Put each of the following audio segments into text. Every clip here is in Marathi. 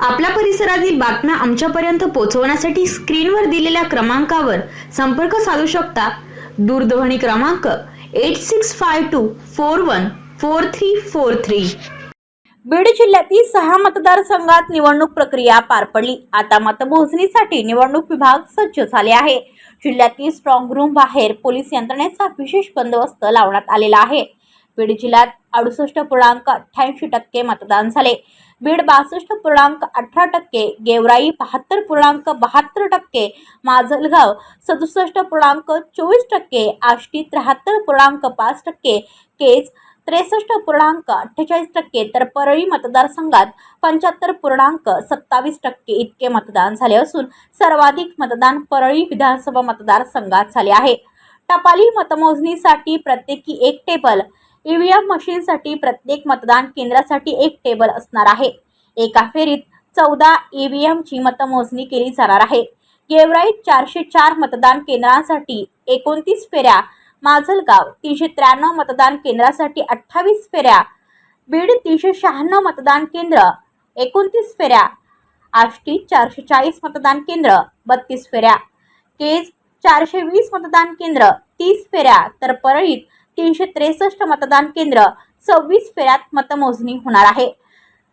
आपल्या परिसरातील बातम्या आमच्यापर्यंत पोहोचवण्यासाठी स्क्रीनवर दिलेल्या क्रमांकावर संपर्क साधू शकता. दूरध्वनी क्रमांक eight six five two four one four three four three. Beed जिल्ह्यातील सहा मतदारसंघात निवडणूक प्रक्रिया पार पडली. आता मतमोजणीसाठी निवडणूक विभाग सज्ज झाले आहे. जिल्ह्यातील स्ट्रॉंग रूम बाहेर पोलीस यंत्रणेचा विशेष बंदोबस्त लावण्यात आलेला आहे. बीड जिल्ह्यात अडुसष्ट पूर्णांक अठ्ठ्याऐंशी टक्के मतदान झाले. बीड बासष्ट पूर्णांक अठरा टक्के, गेवराई बहात्तर पूर्णांक बहात्तर टक्के, माजलगाव सदुसष्ट पूर्णांक चोवीस टक्के, आष्टी त्र्याहत्तर पूर्णांक पाच टक्के, केज त्रेसष्ट पूर्णांक अठ्ठेचाळीस टक्के, तर परळी मतदारसंघात पंच्याहत्तर पूर्णांक सत्तावीस टक्के इतके मतदान झाले असून सर्वाधिक मतदान परळी विधानसभा मतदारसंघात झाले आहे. टपाली मतमोजणीसाठी प्रत्येकी एक टेबल ईव्हीएम मशीनसाठी प्रत्येक मतदान केंद्रासाठी एक टेबल असणार आहे. एका फेरीत चौदा ईव्हीएमची मतमोजणी केली जाणार आहे. गेवराईत चारशे चार मतदान केंद्रांसाठी एकोणतीस फेऱ्या माजलगाव तीनशे त्र्याण्णव मतदान केंद्रासाठी अठ्ठावीस फेऱ्या बीड तीनशे शहाण्णव मतदान केंद्र एकोणतीस फेऱ्या आष्टी चारशे चाळीस मतदान केंद्र बत्तीस फेऱ्या केज चारशे वीस मतदान केंद्र तीस फेऱ्या तर परळीत तीनशे त्रेसष्ट मतदान केंद्र सव्वीस फेऱ्यात मतमोजणी होणार आहे.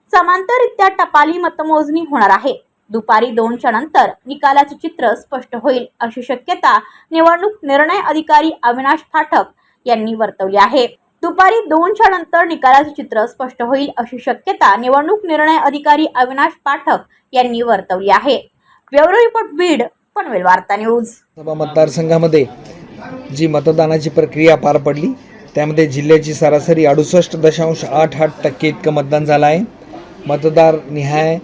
समांतररित्या टपाली मतमोजणी होणार आहे. दुपारी दोनच्या नंतर निकालाचे चित्र स्पष्ट होईल अशी शक्यता निवडणूक निर्णय अधिकारी अविनाश पाठक यांनी वर्तवली आहे. दुपारी दोनच्या नंतर निकालाचे चित्र स्पष्ट होईल अशी शक्यता निवडणूक निर्णय अधिकारी अविनाश पाठक यांनी वर्तवली आहे. ब्युरो रिपोर्ट बीड पनवेल वार्ता न्यूज. सभा मतदारसंघामध्ये जी मतदानाची प्रक्रिया पार पडली त्यामध्ये जिल्ह्याची सरासरी अडुसष्ट दशांश आठ आठ टक्के इतकं मतदान झालं आहे. मतदार निहाय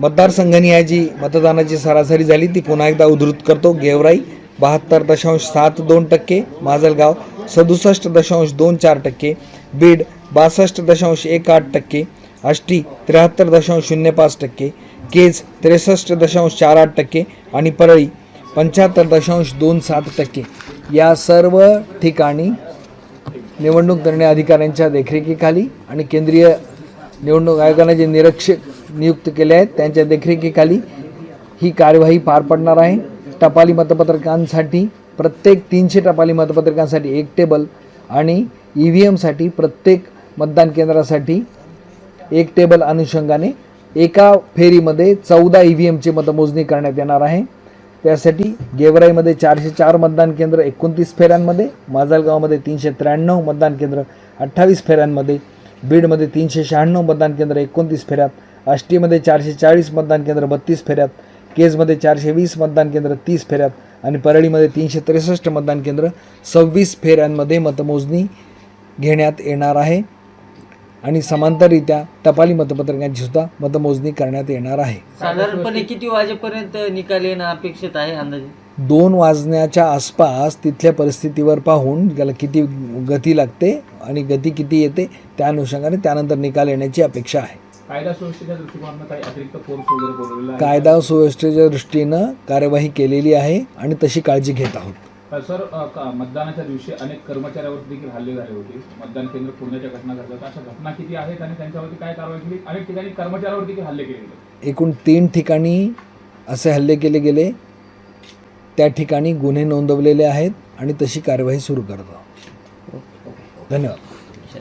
मतदारसंघनिहाय जी मतदानाची सरासरी झाली ती पुन्हा एकदा उद्धृत करतो. गेवराई बहात्तर दशांश सात दोन टक्के. माजलगाव सदुसष्ट दशांश दोन चार टक्के. बीड बासष्ट दशांश एक आठ टक्के. आष्टी त्र्याहत्तर दशांश शून्य पाच टक्के. केज त्रेसष्ट दशांश चार आठ टक्के. आणि परळी पंच्याहत्तर दशांश दोन सात टक्के. या सर्व ठिकाणी निवडणूक निर्णय अधिकाऱ्यांच्या देखरेखीखाली आणि केंद्रीय निवडणूक आयोगाने जे निरीक्षक नियुक्त केले आहेत त्यांच्या देखरेखीखाली ही कार्यवाही पार पडणार आहे. टपाली मतपत्रकांसाठी प्रत्येक तीनशे टपाली मतपत्रकांसाठी एक टेबल आणि ई व्ही एमसाठी प्रत्येक मतदान केंद्रासाठी एक टेबल अनुषंगाने एका फेरीमध्ये चौदा ई व्ही एमची मतमोजणी करण्यात येणार आहे. त्यासाठी गेवराईमध्ये चारशे चार मतदान केंद्र एकोणतीस फेऱ्यांमध्ये माजलगावमध्ये तीनशे त्र्याण्णव मतदान केंद्र अठ्ठावीस फेऱ्यांमध्ये बीडमध्ये तीनशे शहाण्णव मतदान केंद्र एकोणतीस फेऱ्यात आष्टीमध्ये चारशे चाळीस मतदान केंद्र बत्तीस फेऱ्यात केजमध्ये चारशे वीस मतदान केंद्र तीस फेऱ्यात आणि परळीमध्ये तीनशे त्रेसष्ट मतदान केंद्र सव्वीस फेऱ्यांमध्ये मतमोजणी घेण्यात येणार आहे. आणि समांतररित्या टपाली मतपत्रकांची सुद्धा मतमोजणी करण्यात येणार आहे. साधारणपणे किती वाजेपर्यंत निकाल येणं अपेक्षित आहे अंदाजे? दोन वाजण्याच्या आसपास तिथल्या परिस्थितीवर पाहून त्याला किती गती लागते आणि गती किती येते त्या अनुषंगाने त्यानंतर निकाल येण्याची अपेक्षा आहे. कायदा सुव्यवस्थेच्या दृष्टिकोनातून काही अतिरिक्त फोर्स वगैरे बोलवलेला आहे. कायदा सुव्यवस्थेच्या दृष्टीनं कार्यवाही केलेली आहे आणि तशी काळजी घेत आहोत. सर मतदानाच्या दिवशी अनेक कर्मचाऱ्यावर देखील हल्ले झाले होते. मतदान केंद्र फोडण्याच्या घटना घडतात. अशा घटना किती आहेत आणि त्यांच्यावरती काय कारवाई केली? अनेक ठिकाणी कर्मचाऱ्यावर देखील हल्ले केले गेले. एकूण तीन ठिकाणी असे हल्ले केले गेले. त्या ठिकाणी गुन्हे नोंदवलेले आहेत आणि तशी कार्यवाही सुरू करतो. धन्यवाद.